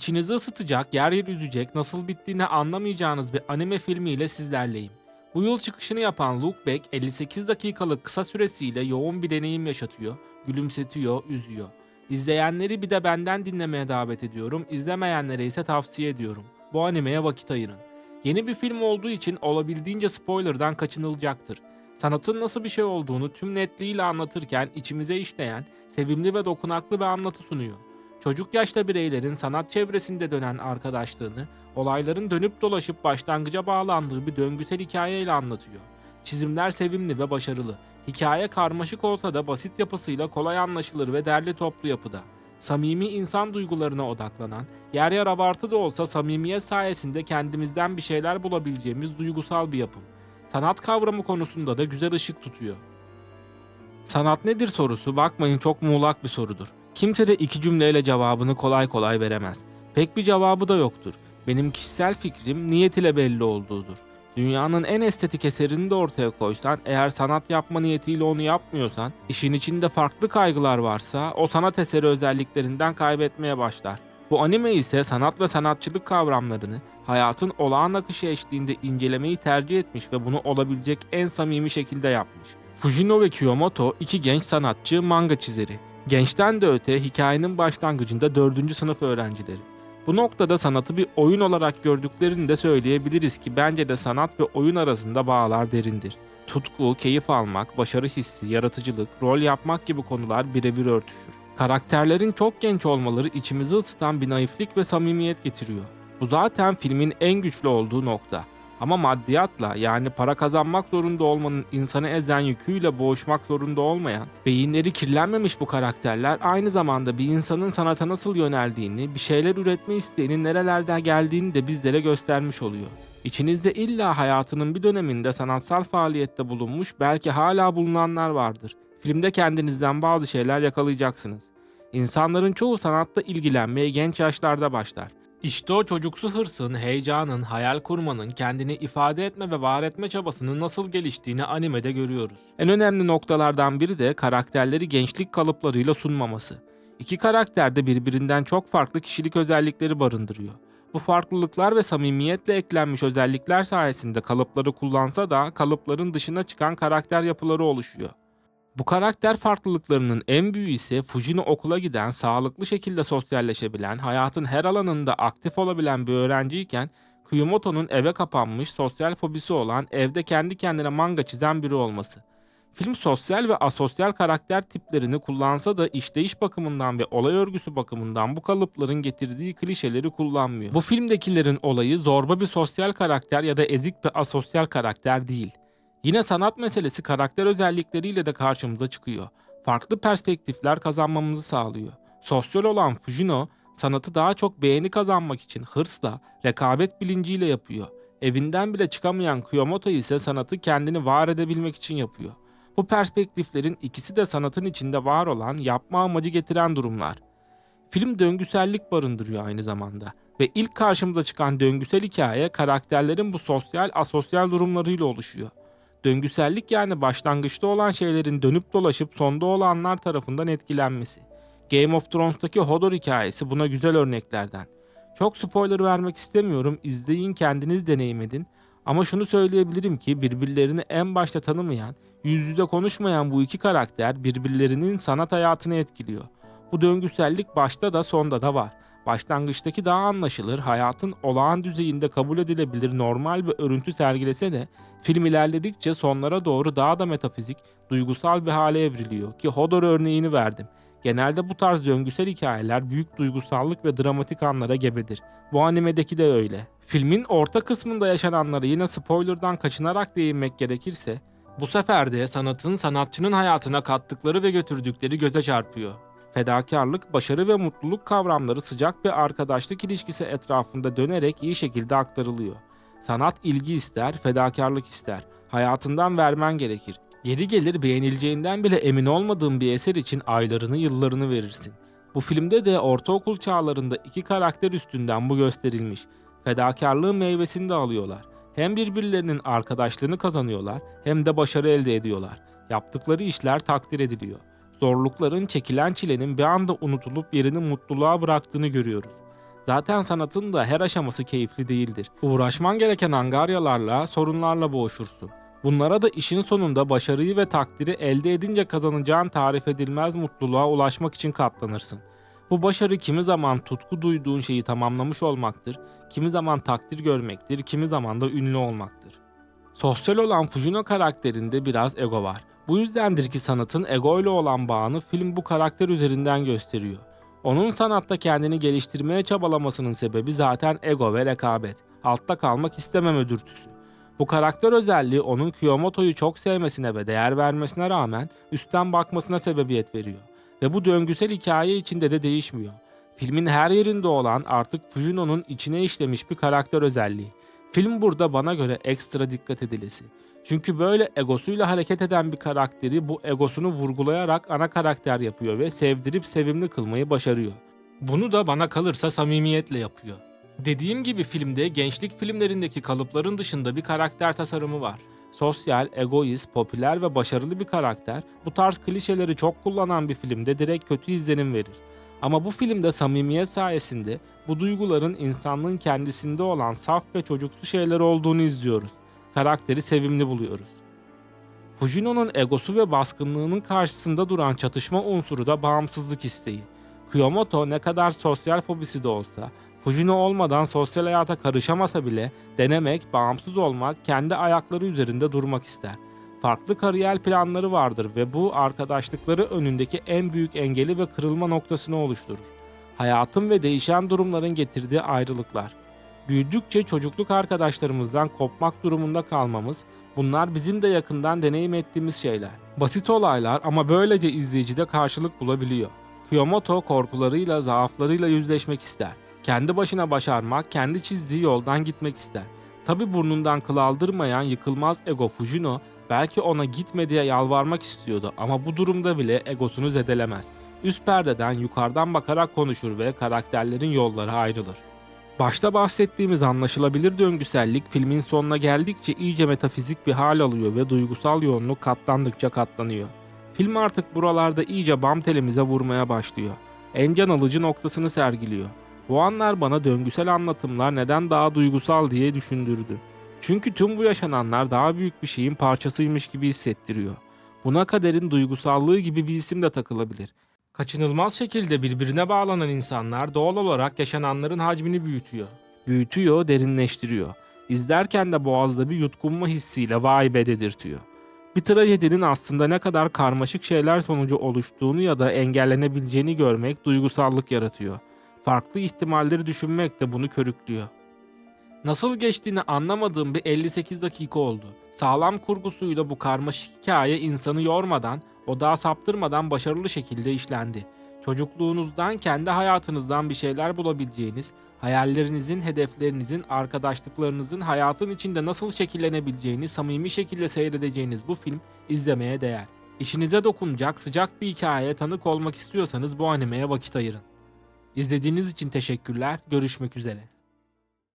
İçinizi ısıtacak, yer yer üzecek, nasıl bittiğini anlamayacağınız bir anime filmiyle sizlerleyim. Bu yıl çıkışını yapan Look Back 58 dakikalık kısa süresiyle yoğun bir deneyim yaşatıyor, gülümsetiyor, üzüyor. İzleyenleri bir de benden dinlemeye davet ediyorum, izlemeyenlere ise tavsiye ediyorum. Bu animeye vakit ayırın. Yeni bir film olduğu için olabildiğince spoilerdan kaçınılacaktır. Sanatın nasıl bir şey olduğunu tüm netliğiyle anlatırken içimize işleyen, sevimli ve dokunaklı bir anlatı sunuyor. Çocuk yaşta bireylerin sanat çevresinde dönen arkadaşlığını, olayların dönüp dolaşıp başlangıca bağlandığı bir döngüsel hikayeyle anlatıyor. Çizimler sevimli ve başarılı. Hikaye karmaşık olsa da basit yapısıyla kolay anlaşılır ve derli toplu yapıda. Samimi insan duygularına odaklanan, yer yer abartı da olsa samimiyet sayesinde kendimizden bir şeyler bulabileceğimiz duygusal bir yapım. Sanat kavramı konusunda da güzel ışık tutuyor. Sanat nedir sorusu bakmayın çok muğlak bir sorudur. Kimse de iki cümleyle cevabını kolay kolay veremez. Pek bir cevabı da yoktur. Benim kişisel fikrim niyet ile belli olduğudur. Dünyanın en estetik eserini de ortaya koysan, eğer sanat yapma niyetiyle onu yapmıyorsan, işin içinde farklı kaygılar varsa o sanat eseri özelliklerinden kaybetmeye başlar. Bu anime ise sanat ve sanatçılık kavramlarını hayatın olağan akışı eşliğinde incelemeyi tercih etmiş ve bunu olabilecek en samimi şekilde yapmış. Fujino ve Kiyomoto iki genç sanatçı manga çizeri. Gençten de öte hikayenin başlangıcında 4. sınıf öğrencileri. Bu noktada sanatı bir oyun olarak gördüklerini de söyleyebiliriz ki bence de sanat ve oyun arasında bağlar derindir. Tutku, keyif almak, başarı hissi, yaratıcılık, rol yapmak gibi konular birebir örtüşür. Karakterlerin çok genç olmaları içimizi ısıtan bir naiflik ve samimiyet getiriyor. Bu zaten filmin en güçlü olduğu nokta. Ama maddiyatla yani para kazanmak zorunda olmanın insanı ezen yüküyle boğuşmak zorunda olmayan, beyinleri kirlenmemiş bu karakterler aynı zamanda bir insanın sanata nasıl yöneldiğini, bir şeyler üretme isteğinin nerelerden geldiğini de bizlere göstermiş oluyor. İçinizde illa hayatının bir döneminde sanatsal faaliyette bulunmuş belki hala bulunanlar vardır. Filmde kendinizden bazı şeyler yakalayacaksınız. İnsanların çoğu sanatla ilgilenmeye genç yaşlarda başlar. İşte o çocuksu hırsın, heyecanın, hayal kurmanın, kendini ifade etme ve var etme çabasının nasıl geliştiğini animede görüyoruz. En önemli noktalardan biri de karakterleri gençlik kalıplarıyla sunmaması. İki karakter de birbirinden çok farklı kişilik özellikleri barındırıyor. Bu farklılıklar ve samimiyetle eklenmiş özellikler sayesinde kalıpları kullansa da kalıpların dışına çıkan karakter yapıları oluşuyor. Bu karakter farklılıklarının en büyüğü ise Fujino okula giden, sağlıklı şekilde sosyalleşebilen, hayatın her alanında aktif olabilen bir öğrenciyken Kuyomoto'nun eve kapanmış, sosyal fobisi olan, evde kendi kendine manga çizen biri olması. Film sosyal ve asosyal karakter tiplerini kullansa da işleyiş bakımından ve olay örgüsü bakımından bu kalıpların getirdiği klişeleri kullanmıyor. Bu filmdekilerin olayı zorba bir sosyal karakter ya da ezik bir asosyal karakter değil. Yine sanat meselesi karakter özellikleriyle de karşımıza çıkıyor. Farklı perspektifler kazanmamızı sağlıyor. Sosyal olan Fujino, sanatı daha çok beğeni kazanmak için hırsla, rekabet bilinciyle yapıyor. Evinden bile çıkamayan Kuyomoto ise sanatı kendini var edebilmek için yapıyor. Bu perspektiflerin ikisi de sanatın içinde var olan, yapma amacı getiren durumlar. Film döngüsellik barındırıyor aynı zamanda ve ilk karşımıza çıkan döngüsel hikaye karakterlerin bu sosyal asosyal durumlarıyla oluşuyor. Döngüsellik yani başlangıçta olan şeylerin dönüp dolaşıp sonda olanlar tarafından etkilenmesi. Game of Thrones'taki Hodor hikayesi buna güzel örneklerden. Çok spoiler vermek istemiyorum, izleyin kendiniz deneyim edin. Ama şunu söyleyebilirim ki birbirlerini en başta tanımayan, yüz yüze konuşmayan bu iki karakter birbirlerinin sanat hayatını etkiliyor. Bu döngüsellik başta da sonda da var. Başlangıçtaki daha anlaşılır, hayatın olağan düzeyinde kabul edilebilir normal bir örüntü sergilese de film ilerledikçe sonlara doğru daha da metafizik, duygusal bir hale evriliyor ki Hodor örneğini verdim. Genelde bu tarz döngüsel hikayeler büyük duygusallık ve dramatik anlara gebedir. Bu animedeki de öyle. Filmin orta kısmında yaşananları yine spoilerdan kaçınarak değinmek gerekirse, bu sefer de sanatın sanatçının hayatına kattıkları ve götürdükleri göze çarpıyor. Fedakarlık, başarı ve mutluluk kavramları sıcak bir arkadaşlık ilişkisi etrafında dönerek iyi şekilde aktarılıyor. Sanat ilgi ister, fedakarlık ister. Hayatından vermen gerekir. Yeri gelir beğenileceğinden bile emin olmadığın bir eser için aylarını yıllarını verirsin. Bu filmde de ortaokul çağlarında iki karakter üstünden bu gösterilmiş. Fedakarlığın meyvesini de alıyorlar. Hem birbirlerinin arkadaşlığını kazanıyorlar hem de başarı elde ediyorlar. Yaptıkları işler takdir ediliyor zorlukların çekilen çilenin bir anda unutulup yerini mutluluğa bıraktığını görüyoruz. Zaten sanatın da her aşaması keyifli değildir. Uğraşman gereken angaryalarla, sorunlarla boğuşursun. Bunlara da işin sonunda başarıyı ve takdiri elde edince kazanacağın tarif edilmez mutluluğa ulaşmak için katlanırsın. Bu başarı kimi zaman tutku duyduğun şeyi tamamlamış olmaktır, kimi zaman takdir görmektir, kimi zaman da ünlü olmaktır. Sosyal olan Fujino karakterinde biraz ego var. Bu yüzdendir ki sanatın ego ile olan bağını film bu karakter üzerinden gösteriyor. Onun sanatta kendini geliştirmeye çabalamasının sebebi zaten ego ve rekabet. Altta kalmak istememe dürtüsü. Bu karakter özelliği onun Kiyomoto'yu çok sevmesine ve değer vermesine rağmen üstten bakmasına sebebiyet veriyor. Ve bu döngüsel hikaye içinde de değişmiyor. Filmin her yerinde olan artık Fujino'nun içine işlemiş bir karakter özelliği. Film burada bana göre ekstra dikkat edilesi. Çünkü böyle egosuyla hareket eden bir karakteri bu egosunu vurgulayarak ana karakter yapıyor ve sevdirip sevimli kılmayı başarıyor. Bunu da bana kalırsa samimiyetle yapıyor. Dediğim gibi filmde gençlik filmlerindeki kalıpların dışında bir karakter tasarımı var. Sosyal, egoist, popüler ve başarılı bir karakter bu tarz klişeleri çok kullanan bir filmde direkt kötü izlenim verir. Ama bu filmde samimiyet sayesinde bu duyguların insanlığın kendisinde olan saf ve çocuksu şeyler olduğunu izliyoruz. Karakteri sevimli buluyoruz. Fujino'nun egosu ve baskınlığının karşısında duran çatışma unsuru da bağımsızlık isteği. Kiyomoto ne kadar sosyal fobisi de olsa, Fujino olmadan sosyal hayata karışamasa bile denemek, bağımsız olmak, kendi ayakları üzerinde durmak ister. Farklı kariyer planları vardır ve bu arkadaşlıkları önündeki en büyük engeli ve kırılma noktasını oluşturur. Hayatın ve değişen durumların getirdiği ayrılıklar. Büyüdükçe çocukluk arkadaşlarımızdan kopmak durumunda kalmamız, bunlar bizim de yakından deneyim ettiğimiz şeyler. Basit olaylar ama böylece izleyicide karşılık bulabiliyor. Kiyomoto korkularıyla, zaaflarıyla yüzleşmek ister. Kendi başına başarmak, kendi çizdiği yoldan gitmek ister. Tabi burnundan kıl aldırmayan yıkılmaz ego Fujino belki ona gitme diye yalvarmak istiyordu ama bu durumda bile egosunu zedelemez. Üst perdeden yukarıdan bakarak konuşur ve karakterlerin yolları ayrılır. Başta bahsettiğimiz anlaşılabilir döngüsellik filmin sonuna geldikçe iyice metafizik bir hal alıyor ve duygusal yoğunluk katlandıkça katlanıyor. Film artık buralarda iyice bam telimize vurmaya başlıyor. En can alıcı noktasını sergiliyor. Bu anlar bana döngüsel anlatımlar neden daha duygusal diye düşündürdü. Çünkü tüm bu yaşananlar daha büyük bir şeyin parçasıymış gibi hissettiriyor. Buna kaderin duygusallığı gibi bir isim de takılabilir. Kaçınılmaz şekilde birbirine bağlanan insanlar doğal olarak yaşananların hacmini büyütüyor. Büyütüyor, derinleştiriyor. İzlerken de boğazda bir yutkunma hissiyle vay be dedirtiyor. Bir trajedinin aslında ne kadar karmaşık şeyler sonucu oluştuğunu ya da engellenebileceğini görmek duygusallık yaratıyor. Farklı ihtimalleri düşünmek de bunu körüklüyor. Nasıl geçtiğini anlamadığım bir 58 dakika oldu. Sağlam kurgusuyla bu karmaşık hikaye insanı yormadan, odağa saptırmadan başarılı şekilde işlendi. Çocukluğunuzdan, kendi hayatınızdan bir şeyler bulabileceğiniz, hayallerinizin, hedeflerinizin, arkadaşlıklarınızın hayatın içinde nasıl şekillenebileceğini samimi şekilde seyredeceğiniz bu film izlemeye değer. İşinize dokunacak sıcak bir hikayeye tanık olmak istiyorsanız bu animeye vakit ayırın. İzlediğiniz için teşekkürler. Görüşmek üzere.